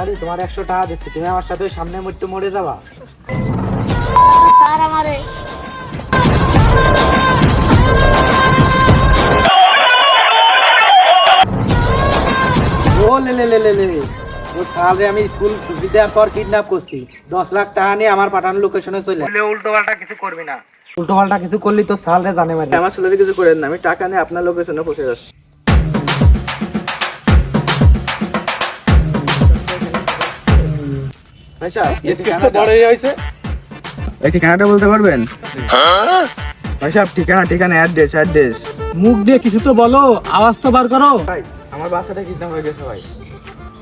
আরে তোমার একশো টাকা দিচ্ছি। তুমি আমার সাথে সামনে মরতে মরে যাবা। স্যার আমারে। ও লে লে লে লে লে লে। ও সালে আমি স্কুল ছুটি দেওয়ার পর কিডন্যাপ করছি। দশ লাখ টাকা নিয়ে আমার পাঠানো লোকেশনে চলে উল্টো পাল্টা কিছু করবি না। উল্টো পাল্টা কিছু করলি তো সালরে জানে মারি আমার ছেলেদের কিছু করেন না আমি টাকা নিয়ে আপনার লোকেশনে পৌঁছে যাচ্ছি। ভাই সাহেব, এই ঠিকানাটা- এই ঠিকানাটা বলতে পারবেন? ভাই সাহেব ঠিকানা ঠিকানা অ্যাড্রেস অ্যাড্রেস মুখ দিয়ে কিছু তো বলো আওয়াজ তো বার করো। ভাই আমার বাসাটা কিডন্যাপ হয়ে গেছে ভাই।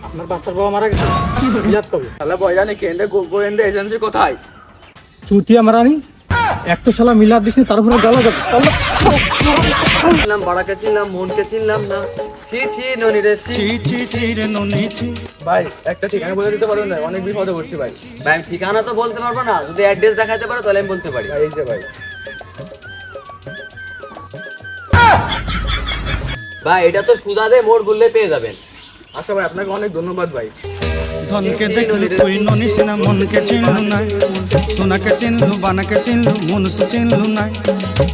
আপনার বাচ্চার বাবা মারা গেছে। কি বিলাত কবে তাহলে বয়রা নাকি কেন্দ্রে গোয়েন্দা এজেন্সি কোথায়? চুতিয়া মারানি? এক তো শালা মিলাদ দিস তার উপরে গালা যাবে চলো। চিনলাম বাড়াকে চিনলাম মনকে চিনলাম না। ছি ছি ননি রে ছি। ভাই একটা ঠিকানা বলে দিতে পারবেন না? অনেক বিপদে পড়ছি ভাই। ভাই আমি ঠিকানা তো বলতে পারব না। যদি অ্যাড্রেস দেখাতে পারো তাহলে আমি বলতে পারি। ভাই এই যে ভাই। ভাই এটা তো সুদা দে মোড় বললে পেয়ে যাবেন। আচ্ছা ভাই আপনাকে অনেক ধন্যবাদ ভাই। ধনকে দেখলু তুই ননিস না মনকে চিনলু নাই। সোনাকে চিনলু, বানাকে চিনলু মনুষ চিনলু নাই।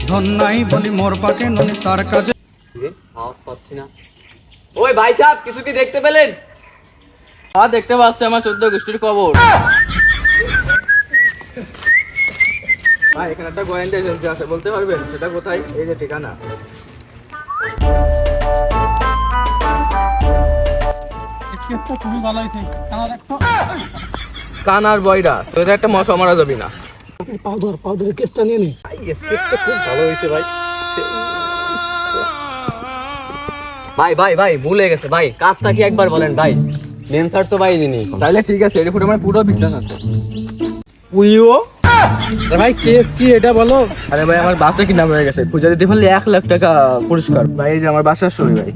ধন নাই বলি মোর পাকে ননি, তার কাজে পাচ্ছি না। ওই ভাই সাহেব, কিছু কি দেখতে পেলেন? হ্যাঁ দেখতে পাচ্ছি আমার চোদ্দ গোষ্ঠীর খবর ভাই, এখানে একটা গোয়েন্দা এজেন্সি আছে, বলতে পারবেন? সেটা কোথায়? এই যে ঠিকানা। তুমি ভালো হয়েছে কানার বয়রা তোদের একটা মশা মারা যাবি না। পাও ধরে কেসটা নিয়ে নে। স্পেসটা খুব ভালো হয়েছে ভাই। ভাই ভাই ভাই ভুলে গেছে ভাই কাজটা কি একবার বলেন ভাই। মেন স্যার তো ভাই দিনি তাহলে ঠিক আছে এর উপরে আমার পুরো বিশ্বাস আছে। উইও? ভাই কেস কি এটা বলো? আরে ভাই আমার বাসা কি নাম হয়ে গেছে। পূজা দিতে পারলে এক লাখ টাকা পুরস্কার। ভাই এই যে আমার বাসার ছবি ভাই।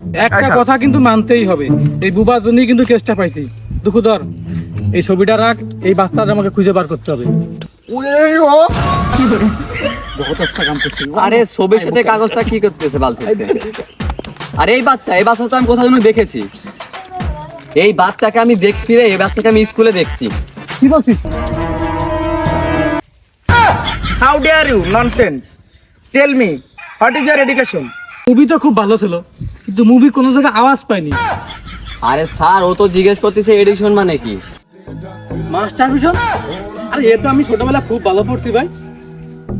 একটা আচ্ছা। কথা কিন্তু মানতেই হবে। এই বুবার জন্যই কিন্তু কেসটা পাইছি। দুঃখধর এই ছবিটা রাখ এই বাচ্চাটা আমাকে খুঁজে বার করতে হবে। আরে ছবির সাথে কাগজটা কি করতেছে বাল আরে এই বাচ্চা এই বাচ্চা তো আমি কোথাও যেন দেখেছি। এই বাচ্চাকে আমি দেখছি রে এই বাচ্চাকে আমি স্কুলে দেখছি। কি বলছিস? How dare you nonsense tell me what is your education movie তো খুব ভালো ছিল। কিন্তু মুভি কোনো জায়গায় আওয়াজ পায়নি। আরে স্যার ও তো জিজ্ঞেস করতেছে এডিশন মানে কি? মাস্টার ভিশন আরে এ তো আমি ছোটবেলা খুব ভালো পড়ছি ভাই।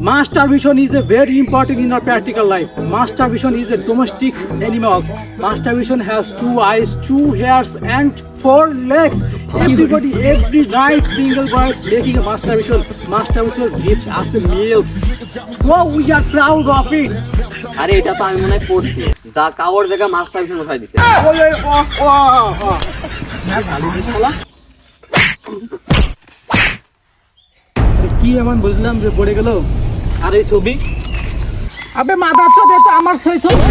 Master vision is a very important in our practical life master vision is a domestic animal master vision has two eyes two ears and four legs Everybody, every night, single boys making a master vision. Master vision gives us the meals. Wow, we are proud of it. আরে এটা তো আমি মনে হয় পড়ছি দা কাওয়ার জায়গা master vision উঠাই দিছে ওই, ওই, ও, ও, ও। শালা। কি এমন বুঝলাম যে পড়ে গেল আর এই ছবি। আবে মাদার চোদে তো আমার সেই ছবি